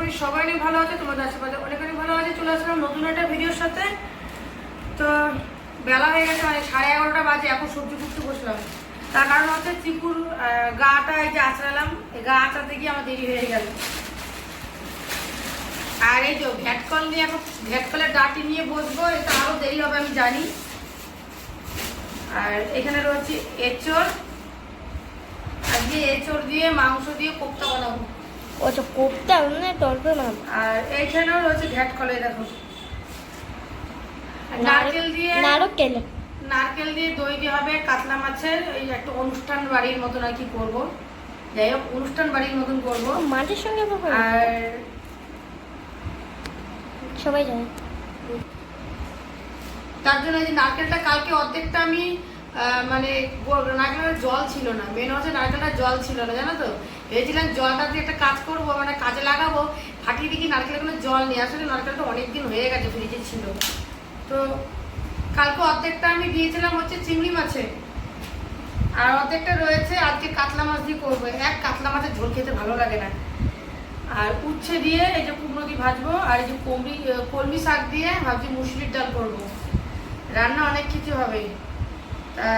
করি, সবাই অনেক ভালো আছে, তোমাদের আশেপাশে অনেক অনেক ভালো আছে, চলে আসলাম নতুন একটা ভিডিওর সাথে। তো বেলা হয়ে গেছে মানে সাড়ে এগারোটা বাজে, এখন সবজি কুটতে বসলাম। তার কারণ হচ্ছে চিকুর গাটা এই যে আঁচড়ালাম এই গা আঁচড়াতে গিয়ে আমার দেরি হয়ে গেল। আর এই যে ভ্যাটকল নিয়ে এখন ভ্যাটকলের ডাটি নিয়ে বসবো, এটা আরও দেরি হবে, আমি জানি। আর এখানে রয়েছে এঁচড়। আজকে এঁচড় দিয়ে মাংস দিয়ে কোপ্তা বানাবো। ওটা কোপটা মানে টলবে না আর এইখানেও রয়েছে ঘ্যাট কলে দেখো। নারকেল দিয়ে নারকেল নারকেল দিয়ে দই দিয়ে হবে কাতলা মাছের এই একটা অনুষ্ঠান বাড়ির মতন আর কি করব। যাই হোক অনুষ্ঠান বাড়ির মতন করব। মাটির সঙ্গে আর সবাই জানে। তার জন্য এই যে নারকেলটা কালকে অর্ধেকটা আমি আহ, মানে নারকেলের জল ছিল না। মেন হচ্ছে নারকেলটা জল ছিল না জানো তো? ভেবেছিলাম জলটা দিয়ে একটা কাজ করব মানে কাজে লাগাবো, ফাটিয়ে দেখি নারকেলের কোনো জল নেই। আসলে নারকেলটা অনেক দিন হয়ে গেছে ফ্রিজে ছিল। তো কালকে অর্ধেকটা আমি দিয়েছিলাম হচ্ছে চিংড়ি মাছে। আর অর্ধেকটা রয়েছে আজকে কাতলা মাছ দিয়ে করব। এক কাতলা মাছের ঝোল খেতে ভালো লাগে না। আর উচ্ছে দিয়ে এই যে কুমড়ো দিয়ে ভাজবো, আর এই যে কমরি কলমি শাক দিয়ে ভাবছি মুসুরির ডাল করব। রান্না অনেক কিছু হবে। তা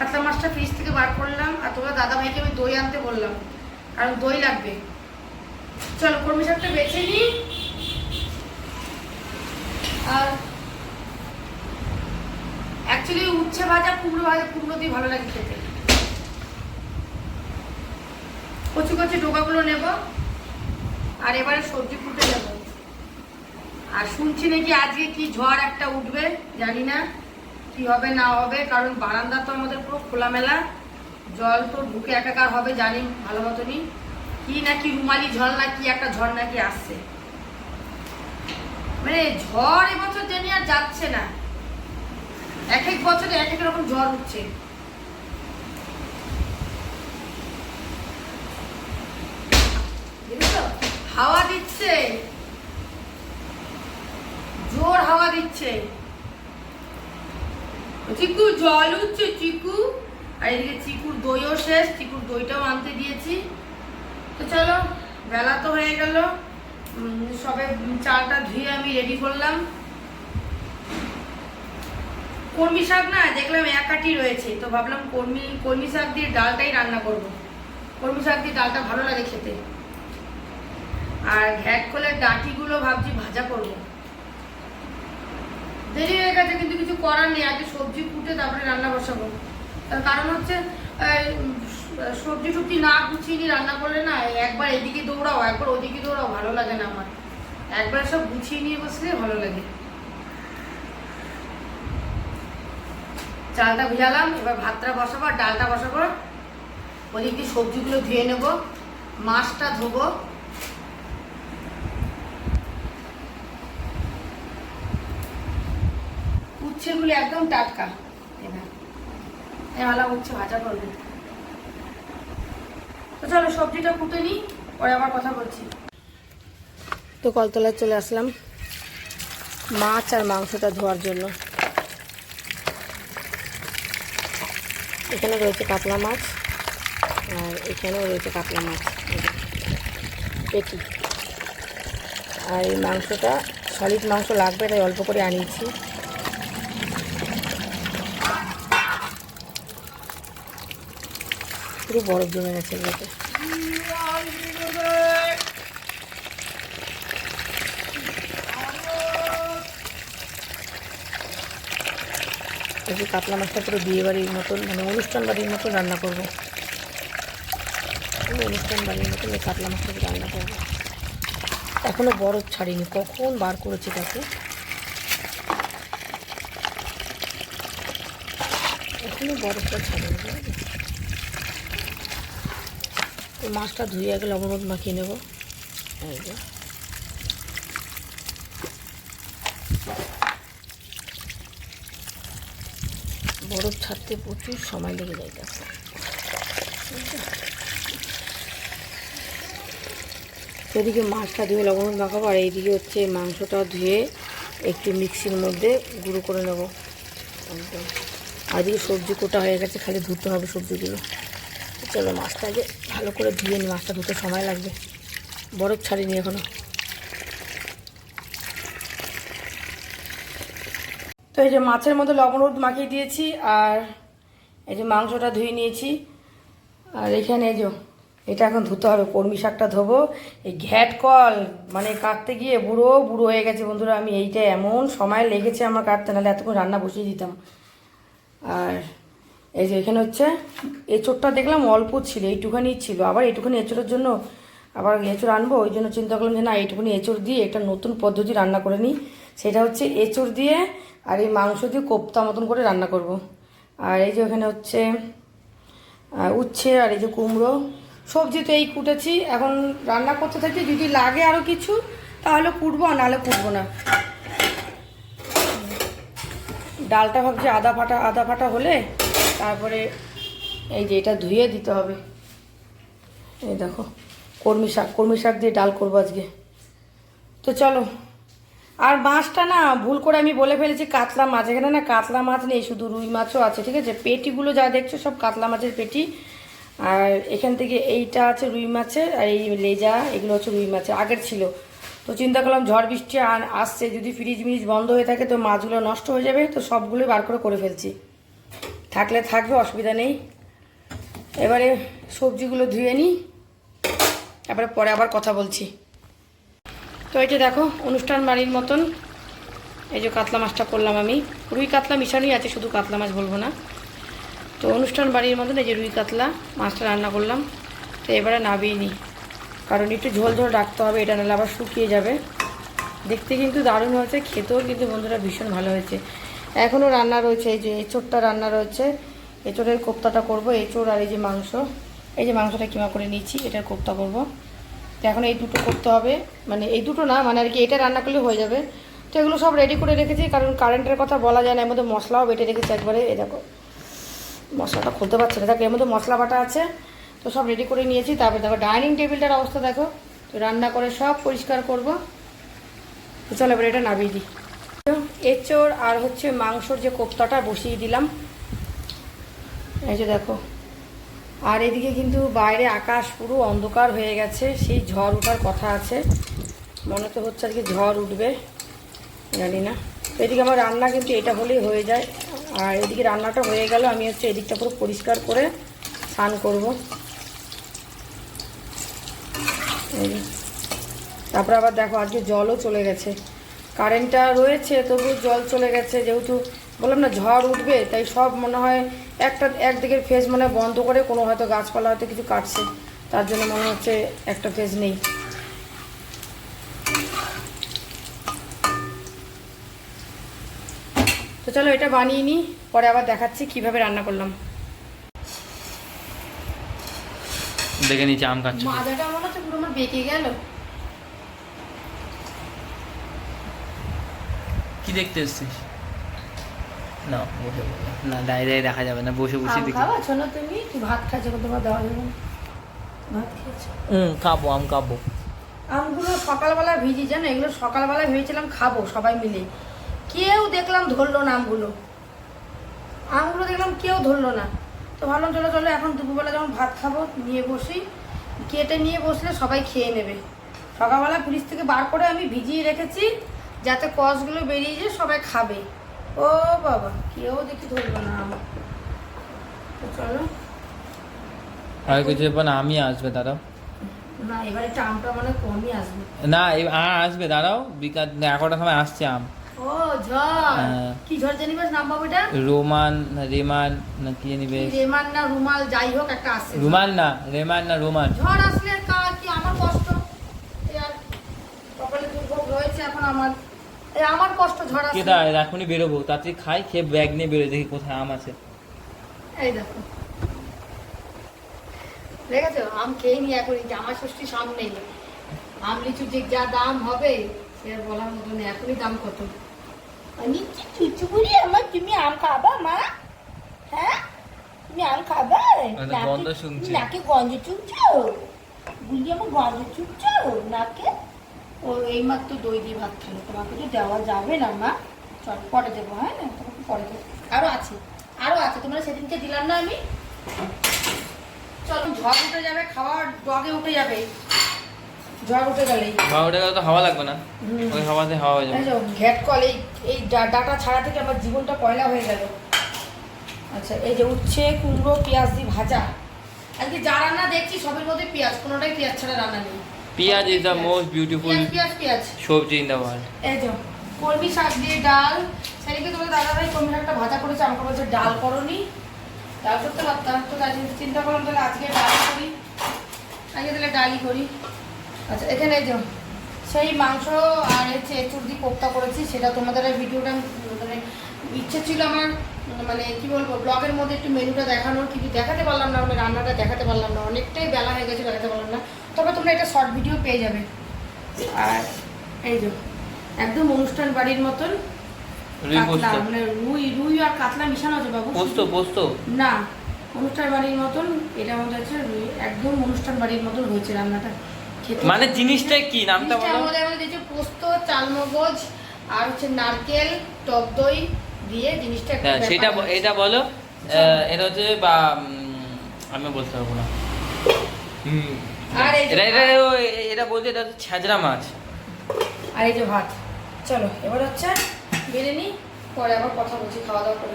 কাতলা মাছটা ফ্রিজ থেকে বার করলাম আর তোমার দাদা ভাইকে আমি দই আনতে বললাম। কারণ দই লাগবে। চলো, কলমি শাকটা বেছে নিই আর অ্যাকচুয়ালি উচ্ছে ভাজা, কুমড়ো ভাজা, কুমড়ো দিয়ে ভালো লাগে খেতে। কচি কচি ডোকাগুলো নেব। আর এবারে সবজি ফুটে নেব আর শুনছি নাকি আজকে কি ঝড় একটা উঠবে, জানি না। কি হবে, না হবে, কারণ বারান্দা তো আমাদের পুরো খোলামেলা। জল তো ঢুকে একাকার হবে, জানি, ভালো মতনই। কি নাকি রুমালি ঝড়, না কি একটা ঝড় নাকি আসছে। মানে ঝড় এবছর জানি আর যাচ্ছে না। এক এক বছরে এক এক রকম ঝড় উঠছে? হাওয়া দিচ্ছে। জোর হাওয়া দিচ্ছে। চিকু জল উঠছে, চিকু। আর এদিকে চিকুর দইও শেষ, চিকুর দইটাও আনতে দিয়েছি। তো চলো, বেলা তো হয়ে গেল। সবে চালটা ধুয়ে আমি রেডি করলাম। কর্মী শাক না, দেখলাম এক রয়েছে। তো ভাবলাম কর্মী কর্মী শাক দিয়ে ডালটাই রান্না করব। কর্মী শাক দিয়ে ডালটা ভালো লাগে খেতে। আর ঘ্যাট কলের ডাঁটিগুলো ভাবছি ভাজা করব। দেরি হয়ে গেছে, কিন্তু কিছু করার নেই। আগে সবজি কুটে তারপরে রান্না বসাবো। তার কারণ হচ্ছে সবজি টুবজি না গুছিয়ে নিয়ে রান্না করলে না, একবার এদিকে দৌড়াও, একবার ওদিকে দৌড়াও, ভালো লাগে না আমার। একবার সব গুছিয়ে নিয়ে বসলে ভালো লাগে। চালটা ভিজালাম, এবার ভাতটা বসাবো ডালটা বসাবো। ওদিক দিয়ে সবজিগুলো ধুয়ে নেব, মাছটা ধোবো। উচ্ছেগুলো একদম টাটকা। এবার উচ্ছে ভাজা করবে। তো চলো সবজিটা কুটে নিই, পরে আবার কথা বলছি। তো কলতলায় চলে আসলাম মাছ আর মাংসটা ধোয়ার জন্য। এখানে রয়েছে কাতলা মাছ আর এখানেও রয়েছে কাতলা মাছ। পেটি। আর এই মাংসটা, সলিড মাংস লাগবে, তাই অল্প করে আনিয়েছি। পুরো বরফ জমে গেছে এগুলোতে। কাতলা মাছটা পুরো বিয়ে বাড়ির মতন মানে অনুষ্ঠান বাড়ির মতন রান্না করব। অনুষ্ঠান বাড়ির মতন এই কাতলা মাছটাকে রান্না করব। এখনও বরফ ছাড়িনি, কখন বার করেছে তাকে? এখনও বরফটা ছাড়িনি মাছটা ধুয়ে আগে লবণ মাখিয়ে নেব। এই যে। বরফ ছাড়তে প্রচুর সময় লেগে যাইতেছে। এদিকে মাছটা ধুয়ে লবণ মাখাবো, আর এইদিকে হচ্ছে মাংসটা ধুয়ে একটু মিক্সির মধ্যে গুঁড়ো করে নেব। আর এদিকে সবজি কোটা হয়ে গেছে, খালি ধুতে হবে সবজিগুলো। চলো মাছটাকে ভালো করে ধুয়ে নি, মাছটা ধুতে সময় লাগবে। বরফ ছাড়িনি এখনও। তো এই যে মাছের মধ্যে লবণ হলুদ মাখিয়ে দিয়েছি, আর এই যে মাংসটা ধুয়ে নিয়েছি। আর এখানে এই যে, এটা এখন ধুতে হবে কর্মী শাকটা ধোবো। এই ঘ্যাট কল মানে কাটতে গিয়ে বুড়ো বুড়ো হয়ে গেছে বন্ধুরা, আমি এইটা এমন সময় লেগেছে আমার কাটতে, নাহলে এতক্ষণ রান্না বসিয়ে দিতাম। আর এই যে এখানে হচ্ছে এঁচোড়টা দেখলাম অল্প ছিল, এইটুখানি ছিল। আবার এইটুখানি এঁচোড়ের জন্য আবার এঁচোড় আনব, ওই জন্য চিন্তা করলাম যে না, এইটুখানি এঁচোড় দিয়ে একটা নতুন পদ্ধতি রান্না করে নিই। সেটা হচ্ছে এঁচোড় দিয়ে আর এই মাংস দিয়ে কোপ্তা মতন করে রান্না করব। আর এই যে ওখানে হচ্ছে উচ্ছে আর এই যে কুমড়ো, সবজি তো এই কুটেছি। এখন রান্না করতে থাকি, যদি লাগে আরও কিছু, তাহলে কুটবো, আর নাহলে কুটবো না। ডালটা ভাবছি আদা ফাটা আদা ফাটা হলে তারপরে এই যে এটা ধুয়ে দিতে হবে। এই দেখো কর্মী শাক কর্মী শাক দিয়ে ডাল করব আজকে। তো চলো, আর মাছটা না ভুল করে আমি বলে ফেলেছি, কাতলা মাছ। এখানে না কাতলা মাছ নেই, শুধু রুই মাছও আছে, ঠিক আছে? পেটিগুলো যা দেখছ সব কাতলা মাছের পেটি। আর এখান থেকে এইটা আছে রুই মাছের, আর এই লেজা, এগুলো হচ্ছে রুই মাছের, আগের ছিল। তো চিন্তা করলাম ঝড় বৃষ্টি আসছে, যদি ফ্রিজ মিরিজ বন্ধ হয়ে থাকে তো মাছগুলো নষ্ট হয়ে যাবে, তো সবগুলোই বার করে করে ফেলছি। থাকলে থাকবে, অসুবিধা নেই। এবারে সবজিগুলো ধুয়ে নিই, তারপরে পরে আবার কথা বলছি। তো এই যে দেখো, অনুষ্ঠান বাড়ির মতন, এই যে কাতলা মাছটা করলাম আমি। রুই কাতলা মিশানোই আছে, শুধু কাতলা মাছ বলব না। তো অনুষ্ঠান বাড়ির মতন এই যে রুই কাতলা মাছটা রান্না করলাম। তো এবারে নাবিয়ে নিই, কারণ একটু ঝোল ঝোল রাখতে হবে, এটা নাহলে আবার শুকিয়ে যাবে। দেখতে কিন্তু দারুণ হয়েছে, খেতেও কিন্তু বন্ধুরা ভীষণ ভালো হয়েছে। এখনও রান্না রয়েছে, এই যে এঁচোড়টা রান্না রয়েছে। এঁচোড়ের কোপ্তাটা করব, এঁচোড় আর এই যে মাংস। এই যে মাংসটা কিমা করে নিয়েছি এটার কোপ্তা করব। তো এখন এই দুটো করতে হবে মানে এই দুটো না মানে আর কি এটা রান্না করলে হয়ে যাবে। তো এগুলো সব রেডি করে রেখেছি, কারণ কারেন্টের কথা বলা যায় না, এর মধ্যে মশলাও বেটে রেখেছি একবারে এ দেখো। মশলাটা খুলতে পারছে না, দেখো এর মধ্যে মশলা বাটা আছে। তো সব রেডি করে নিয়েছি, তারপরে দেখো ডাইনিং টেবিলটার অবস্থা দেখো। তো রান্না করে সব পরিষ্কার করব। তো চলো এবার এটা নামিয়ে দিই। এঁচোড় আর হচ্ছে মাংসর যে কোপ্তাটা বসিয়ে দিলাম। এই যে দেখো। আর এদিকে কিন্তু বাইরে আকাশ পুরো অন্ধকার হয়ে গেছে, সেই ঝড় ওঠার কথা আছে। মনে তো হচ্ছে আজকে ঝড় উঠবে, জানি না। এদিকে আমার রান্না কিন্তু এটা হলেই হয়ে যায়। আর এদিকে রান্নাটা হয়ে গেল, আমি হচ্ছে এদিকটা পুরো পরিষ্কার করে স্নান করব। তারপরে আবার দেখো, আজকে জলও চলে গেছে। কারেন্টটা রয়েছে তবু জল চলে গেছে যেহেতু বললাম না ঝড় উঠবে তাই সব মনে হয় একটা একদিকের ফেজ মনে হয় বন্ধ করে কোনো হয়তো গাছপালা হয়তো কিছু কাটছে তার জন্য মনে হচ্ছে একটা ফেজ নেই। তো চলো এটা বানিয়ে নিই পরে আবার দেখাচ্ছি কীভাবে রান্না করলাম। দেখে নিচে আম খাচ্ছ মাজাটা মনে হচ্ছে পুরো আমার বেঁকে গেল। কি দেখতে এসছিস? না বসে। না দাঁড়িয়ে দাঁড়িয়ে দেখা যাবে না বসে বসে দেখি। খাওয়া তুমি? কি ভাত খাচ্ছো? তোমার দেওয়া যাবে ভাত খেয়েছো? হুম খাব আম খাব। আমগুলো সকালবেলা ভিজি জানো? এগুলো সকালবেলা ভেবেছিলাম খাব সবাই মিলে। কেউ দেখলাম ধরলো না আমগুলো। আমগুলো দেখলাম কেউ ধরলো না। তো ভাবলাম চলো চলো এখন দুপুরবেলা যখন ভাত খাব নিয়ে বসি। কেটে নিয়ে বসলে সবাই খেয়ে নেবে। সকালবেলা পুলিশ থেকে বার করে আমি ভিজিয়ে রেখেছি। যাতে কষগুলো বেরিয়ে যায় সবাই খাবে। ও বাবা কেউ দেখি ধরলো না আম তো চলো। আর কিছু ব্যাপার আমি আসবে দাঁড়াও। না এবারে আমটা মানে কমই আসবে। না এ- আসবে দাঁড়াও। বিকাল এগারোটার সময় আসছে আম। ও ঝড়। হ্যাঁ। কি ঝড় জানি বেশ নাম পাবো এটা? রোমান না রেমান না কি রেমান না রুমাল যাই হোক একটা আসছে। রুমান না রেমান না রোমান। ঝড় আসলে কা- কি? আমার কষ্ট। আর কপালে দুর্ভোগ রয়েছে এখন আমার। আমার কষ্ট ঝড় কে আসলে দা এখনই বেরোবো। তাড়াতাড়ি খাই খেয়ে ব্যাগ নিয়ে বেরো দেখি কোথায় আম আছে। এই দেখো। দেখেছ? আম খেয়ে নি এখন জামা ষষ্ঠী সামনেই আম লিচুর যে যা দাম হবে সে বলার মতো নেই। এখনই দাম কত? আমি কি চুচু বলি? আমার তুমি আম খাবা মা? হ্যাঁ? তুমি আম খাবা? গন্ধ শুনছি। নাকে গন্ধ চুপছো বুঝলি আমার গন্ধ চুপছো নাকে? ও এই মাত্র দই দিয়ে ভাত খেলো। তোমাকে তো দেওয়া যাবে না মা। চল পরে দেবো হ্যাঁ? না তোমাকে পরে দেবো। আরও আছে আরও আছে। তোমরা সেদিনকে দিলাম না আমি। চলো ঝড় উঠে যাবে খাওয়ার ডগে উঠে যাবে। ঝড় উঠে গেলেই। হাওয়াটা তো হাওয়া লাগবে না? হুম। ওই হাওয়াতে হাওয়া হয়ে যাবে। এই ঘ্যাট কল এই এই ডা- ডাটা ছাড়া থেকে আমার জীবনটা কয়লা হয়ে গেল। আচ্ছা এই যে উচ্ছে কুমড়ো পেঁয়াজ দিয়ে ভাজা। আজকে যা রান্না দেখছি সবের মধ্যে পেঁয়াজ কোনোটাই পেঁয়াজ ছাড়া রান্না নেই। পেঁয়াজ ইজ দ্য মোস্ট বিউটিফুল পেঁয়াজ পেঁয়াজ সবজি ইন দ্য ওয়ার্ল্ড এই যে কলমি শাক দিয়ে ডাল। সেদিকে তোমার দাদা ভাই কলমি শাকটা ভাজা করেছে আমাকে বলছে ডাল করনি। ডাল করতে পারতাম তো তাই চিন্তা করলাম তাহলে আজকে ডাল করি। আজকে তাহলে ডালই করি। আচ্ছা এখানে এই যে সেই মাংস আর হচ্ছে এঁচুর দিয়ে কোপ্তা করেছি সেটা তোমাদের ভিডিওটা মানে ইচ্ছে ছিল আমার মানে কি বলব ব্লগের মধ্যে একটু মেনুটা দেখানোর কিন্তু দেখাতে পারলাম না মানে রান্নাটা দেখাতে পারলাম না অনেকটাই বেলা হয়ে গেছে দেখাতে পারলাম না। তবে তোমরা একটা শর্ট ভিডিও পেয়ে যাবে। আর এই যে একদম অনুষ্ঠান বাড়ির মতন। কাতলা মানে রুই রুই আর কাতলা মিশানো আছে বাবু। পোস্ত পোস্ত। না অনুষ্ঠান বাড়ির মতন এটা আমাদের হচ্ছে রুই একদম অনুষ্ঠান বাড়ির মতন হয়েছে রান্নাটা। মানে জিনিসটা কি? নামটা বলো। আমাদের আমাদের দিয়েছে পোস্ত চালমগজ আর হচ্ছে নারকেল টক দই দিয়ে জিনিসটা একটু হ্যাঁ সেটা। এটা বলো। আহ, এটা হচ্ছে বা উম, আমি বলতে পারব না। হুম। আর এটা এটা এটা বলতে এটা হচ্ছে ছ্যাঁচড়া মাছ। আর এই যে ভাত। চলো এবার হচ্ছে বেড়ে নিই পরে আবার কথা বলছি খাওয়া দাওয়া করে।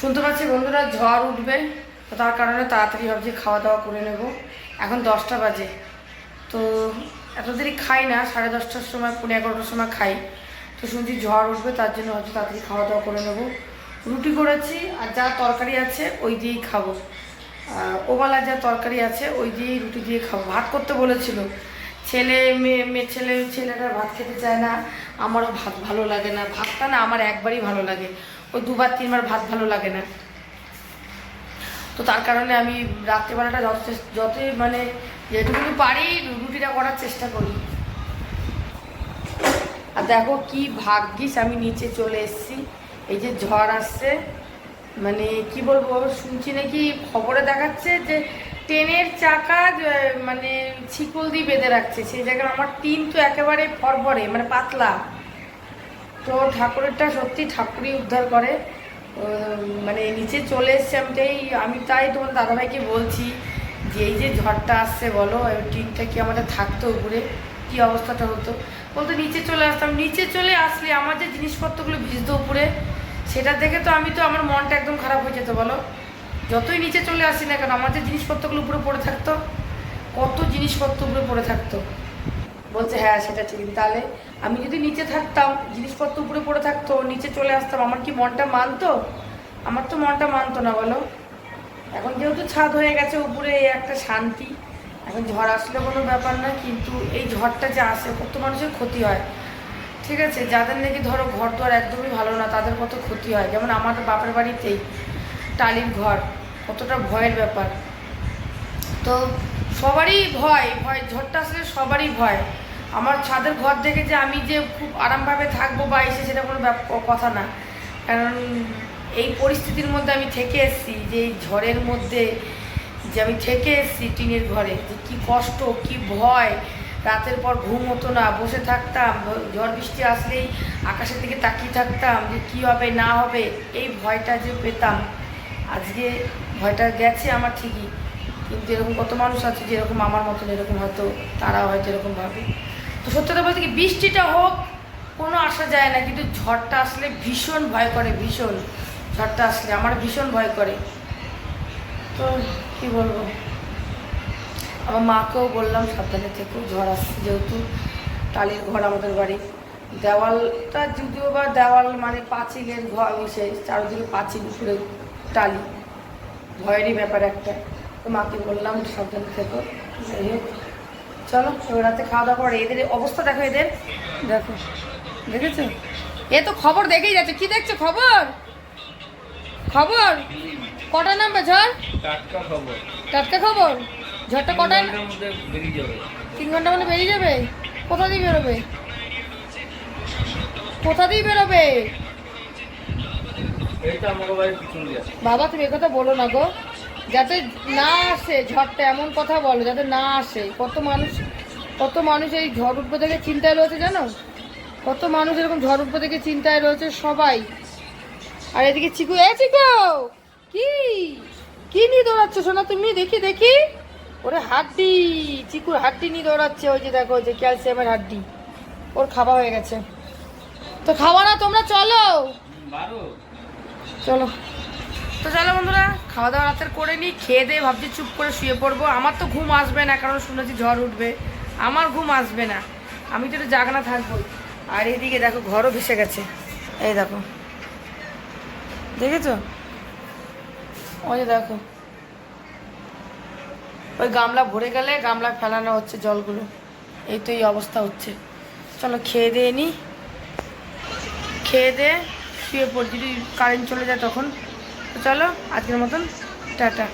শুনতে পাচ্ছি বন্ধুরা ঝড় উঠবে তো তার কারণে তাড়াতাড়ি ভাবছি খাওয়া দাওয়া করে নেব। এখন দশটা বাজে। তো এত দেরি খাই না সাড়ে দশটার সময় পনেরো এগারোটার সময় খাই। তো শুনছি ঝড় উঠবে তার জন্য ভাবছি তাড়াতাড়ি খাওয়া দাওয়া করে নেব। রুটি করেছি আর যা তরকারি আছে ওই দিয়েই খাব। আহ, ওবেলা যা তরকারি আছে ওই দিয়েই রুটি দিয়ে খাব। ভাত করতে বলেছিল। ছেলে মেয়ে মেয়ে ছেলে ছেলেটা ভাত খেতে চায় না। আমারও ভাত ভালো লাগে না। ভাতটা না আমার একবারই ভালো লাগে। ওই দুবার তিনবার ভাত ভালো লাগে না। তো তার কারণে আমি রাত্রিবেলাটা যত চেস- যতই মানে যেটুকু পারি রুটিটা করার চেষ্টা করি। আর দেখো কি ভাগ্যিস আমি নিচে চলে এসেছি। এই যে ঝড় আসছে মানে কি বলব শুনছি নাকি খবরে দেখাচ্ছে যে ট্রেনের চাকা মানে ছিকল দিয়ে বেঁধে রাখছে। সেই জায়গায় আমার টিন তো একেবারে ফরফরে মানে পাতলা। তো ঠাকুরেরটা সত্যি ঠাকুরই উদ্ধার করে। মানে নিচে চলে এসছে আমি তাই আমি তাই তোমার দাদাভাইকে বলছি যে এই যে ঝড়টা আসছে বলো টিনটা কি আমাদের থাকতো উপরে? কি অবস্থাটা হতো? বলতো নিচে চলে আসতাম। নিচে চলে আসলে আমার যে জিনিসপত্রগুলো ভিজতো উপরে সেটা দেখে তো আমি তো, আমার মনটা একদম খারাপ হয়ে যেত, বলো। যতই নিচে চলে আসি না কেন, আমার যে জিনিসপত্রগুলো উপরে পড়ে থাকতো, কত জিনিসপত্র উপরে পড়ে থাকতো। বলছে হ্যাঁ সেটা ঠিক, তাহলে আমি যদি নিচে থাকতাম, জিনিসপত্র উপরে পড়ে থাকতো, নিচে চলে আসতাম, আমার কি মনটা মানতো? আমার তো মনটা মানতো না, বলো। এখন যেহেতু ছাদ হয়ে গেছে, উপরে এই একটা শান্তি, এখন ঝড় আসলে কোনো ব্যাপার না, কিন্তু এই ঝড়টা যে আসে, কত মানুষের ক্ষতি হয়। ঠিক আছে, যাদের নাকি ধরো ঘর দুয়ার একদমই ভালো না, তাদের কত ক্ষতি হয়? যেমন আমার বাপের বাড়িতেই টালির ঘর, কতটা ভয়ের ব্যাপার। তো সবারই ভয় ভয়, ঝড়টা আসলে সবারই ভয়। আমার ছাদের ঘর দেখে যে আমি যে খুব আরামভাবে থাকব বা এসে সেটা কোনো কথা না। কারণ এই পরিস্থিতির মধ্যে আমি থেকে এসেছি, যে এই ঝড়ের মধ্যে যে আমি থেকে এসেছি টিনের ঘরে, যে কী কষ্ট, কি ভয়। রাতের পর ঘুম হতো না, বসে থাকতাম, ঝড় বৃষ্টি আসলেই আকাশের দিকে তাকিয়ে থাকতাম যে কী হবে, না হবে, এই ভয়টা যে পেতাম। আজকে ভয়টা গেছে আমার ঠিকই, কিন্তু এরকম কত মানুষ আছে যেরকম আমার মতন এরকম হয়তো তারাও হয়তো এরকম ভাবে। তো সত্যি কথা বলতে কি, বৃষ্টিটা হোক, কোনো আসা যায় না, কিন্তু ঝড়টা আসলে ভীষণ ভয় করে, ভীষণ। ঝড়টা আসলে আমার ভীষণ ভয় করে। তো কি বলব? আমার মাকেও বললাম সাবধানে থেকেও ঝড় আসছে যেহেতু টালির ঘর আমাদের বাড়ি। দেওয়ালটা যদিও বা দেওয়াল মানে পাঁচিলের ঘর সে চারদিকে পাঁচিল উপরে টালি। ভয়েরই ব্যাপার একটা। তো মাকে বললাম সাবধানে থেকো যাই হোক। চলো এবার রাতে খাওয়া দাওয়া করে এদের অবস্থা দেখো এদের। দেখো দেখেছ? এ তো খবর দেখেই যাচ্ছে। কি দেখছ? খবর? খবর? কটা নামবে ঝড়? টাটকা খবর। টাটকা খবর? ঝড়টা কটায় তিন ঘণ্টা মানে বেরিয়ে যাবে? কোথা দিয়ে বেরোবে? কোথা দিয়ে বেরোবে? বাবা তুমি কথা বলো না গো। যাতে না আসে ঝড়টা এমন কথা বলো যাতে না আসে। কত মানুষ কত মানুষ এই ঝড় উঠবে থেকে চিন্তায় রয়েছে জানো? কত মানুষ এরকম ঝড় উঠবে থেকে চিন্তায় রয়েছে সবাই। আর এদিকে চিকু এ চিকু! কি? কি নিয়ে দৌড়াচ্ছ শোনা তুমি? দেখি দেখি। ওরে হাড্ডি চিকুর হাড্ডি নিয়ে দৌড়াচ্ছে ওই যে দেখো ওই যে ক্যালসিয়ামের হাড্ডি। ওর খাওয়া হয়ে গেছে। তো খাওয়া না তোমরা চলো। চলো। তো চলো বন্ধুরা খাওয়া দাওয়া রাতের করে নিই খেয়ে দিয়ে ভাবছি চুপ করে শুয়ে পড়ব। আমার তো ঘুম আসবে না কারণ শুনেছি ঝড় উঠবে। আমার ঘুম আসবে না। আমি তো একটু জাগনা থাকব। আর এদিকে দেখো ঘরও ভেসে গেছে। এই দেখো। দেখেছ? ওই দেখো। ওই গামলা ভরে গেলে গামলা ফেলানো হচ্ছে জলগুলো। এই তো এই অবস্থা হচ্ছে। চলো খেয়ে দিয়ে নি। খেয়ে দিয়ে শুয়ে পড়ছি। যদি কারেন্ট চলে যায় তখন। চলো আজকের মতন, টাটা।